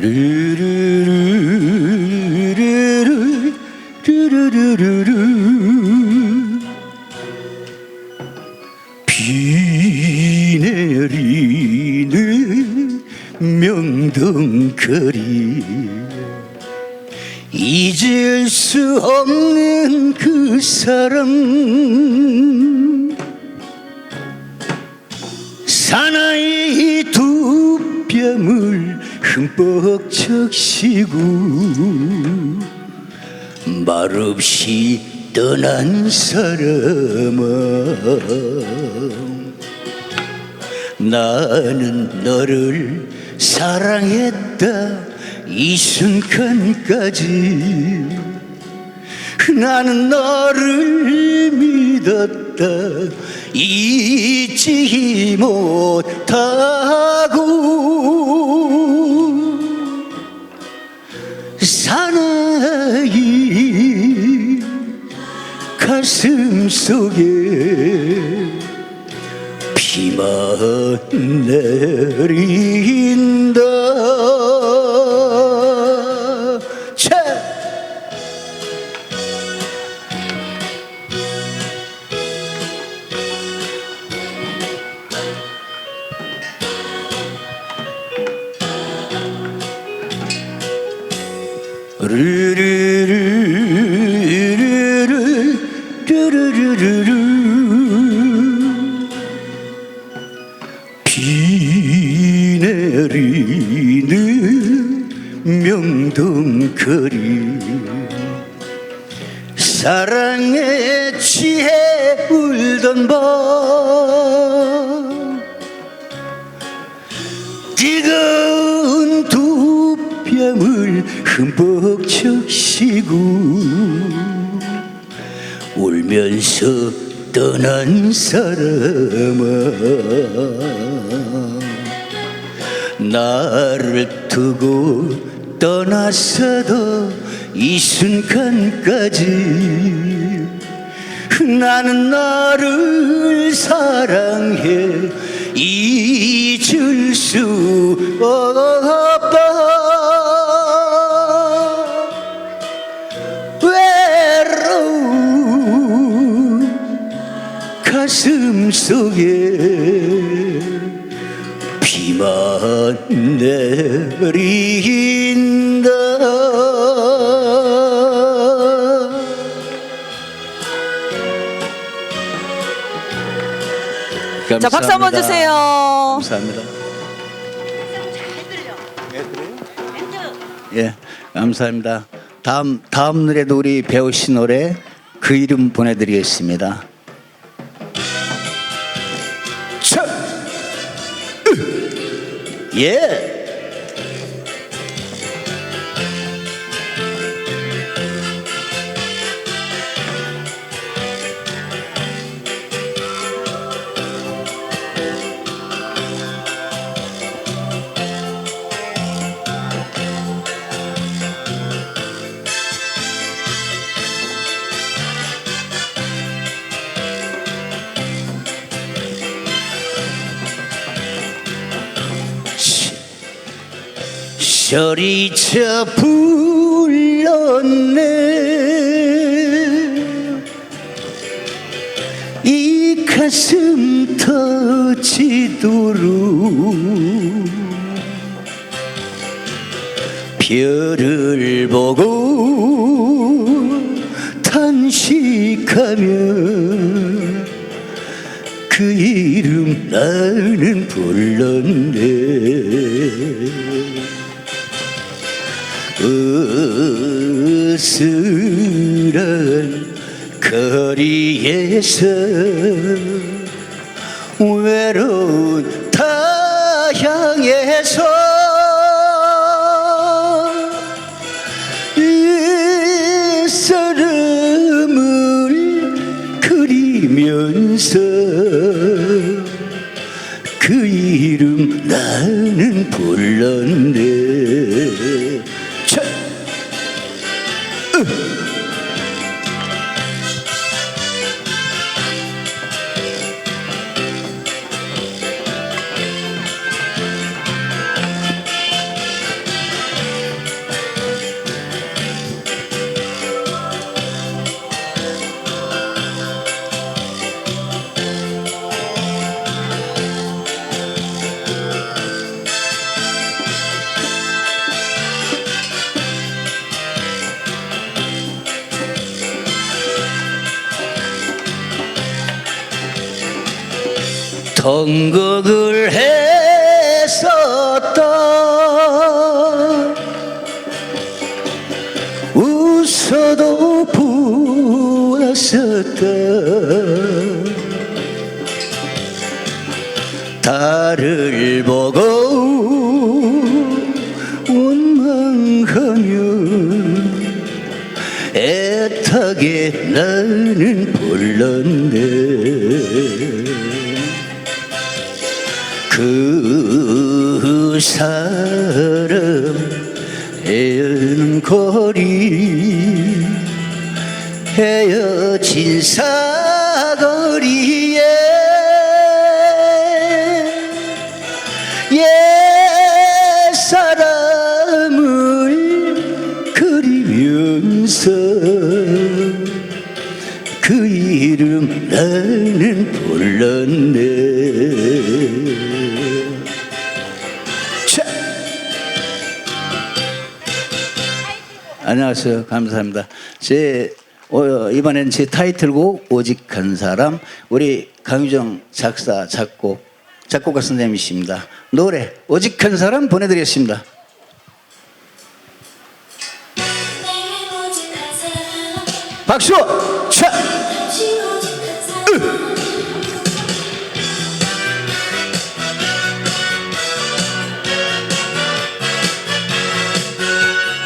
르르르르르 르 르르르르 비 내리는 명동거리 잊을 수 없는 그 사람 사나이 두 뺨을 흠뻑 적시고 말없이 떠난 사람아 나는 너를 사랑했다. 이 순간까지 나는 너를 믿었다. 잊지 못하 가슴 속에 비만 내린다 차! 르르르르르 르르르르르 비 내리는 명동거리. 사랑에 취해 울던 밤 뜨거운 두 뺨을 흠뻑 적시고 울면서 떠난 사람아 나를 두고 떠났어도 이 순간까지 나는 너를 사랑해 잊을 수 없다 자, 박수 한번. 주세요. 감사합니다. 예, 감사합니다. 다음 다음 노래도 우리 배우신 노래 그 이름 보내드리겠습니다. 차! 으! 예. 소리쳐 불렀네. 이 가슴 터지도록 별을 보고 탄식하며 그 이름 나는 불렀네 으스런 거리에서 외로운 타향에서 이 사람을 그리면서 그 이름 나는 불렀네 통곡을 했었다 웃어도 부었었다 달을 보고 원망하며 애타게 나는 불렀네 그 사람 헤어는 거리 헤어진 사거리에 옛 사람을 그리면서 그 이름 나는 불렀네 안녕하세요. 감사합니다. 제 어, 이번엔 제 타이틀곡 오직 한 사람. 우리 강유정 작사 작곡 작곡가 선생님이십니다. 노래 오직 한 사람 보내드리겠습니다. 박수! 차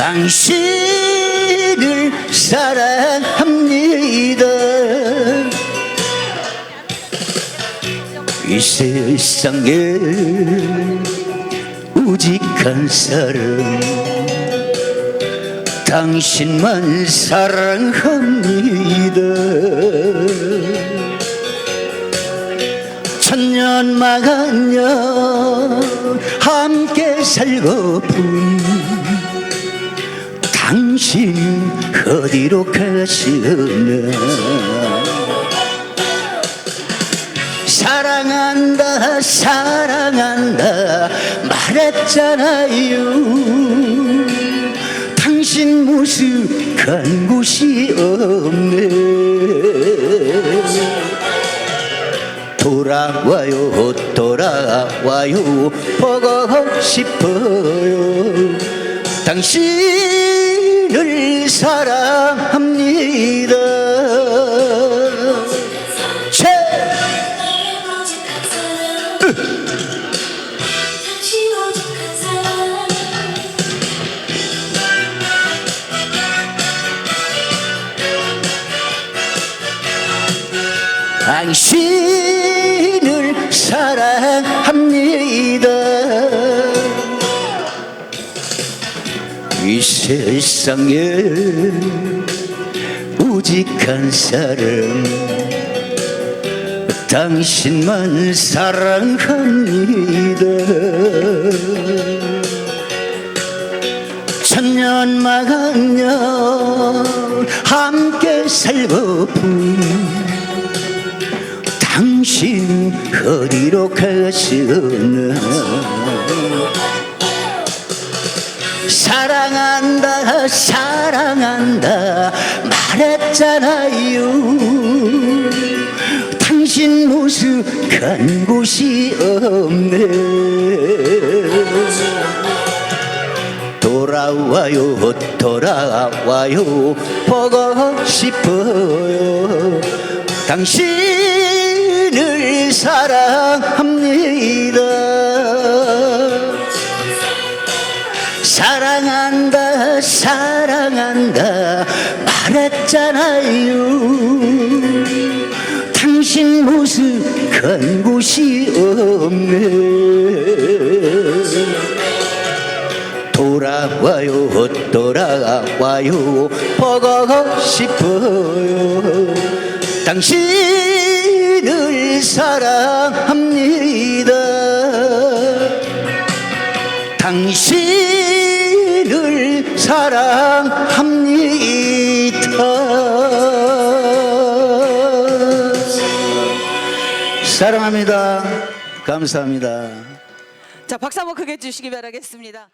당신을 사랑합니다. 이 세상에 오직 한 사람 당신만 사랑합니다. 천년만년 함께 살고픈 당신 어디로 가시나 사랑한다 사랑한다 말했잖아요. 당신 모습 간 곳이 없네. 돌아와요 돌아와요. 보고 싶어요. 당신을 사랑합니다. 제 당신을 사랑합니다 세상에 오직 한 사람 당신만 사랑합니다. 천년 만년 함께 살고픈 당신 어디로 가시나 사랑한다. 말했잖아요 당신 모습 간 곳이 없네. 돌아와요 돌아와요. 보고 싶어요. 당신을 사랑합니다. 사랑한다 사랑한다. 말했잖아요. 당신 모습 간 곳이 없네. 돌아와요 돌아와요. 보고 싶어요. 당신을 사랑합니다. 당신을 사랑합니다. 사랑합니다. 감사합니다. 자, 박수 한번 크게 주시기 바라겠습니다.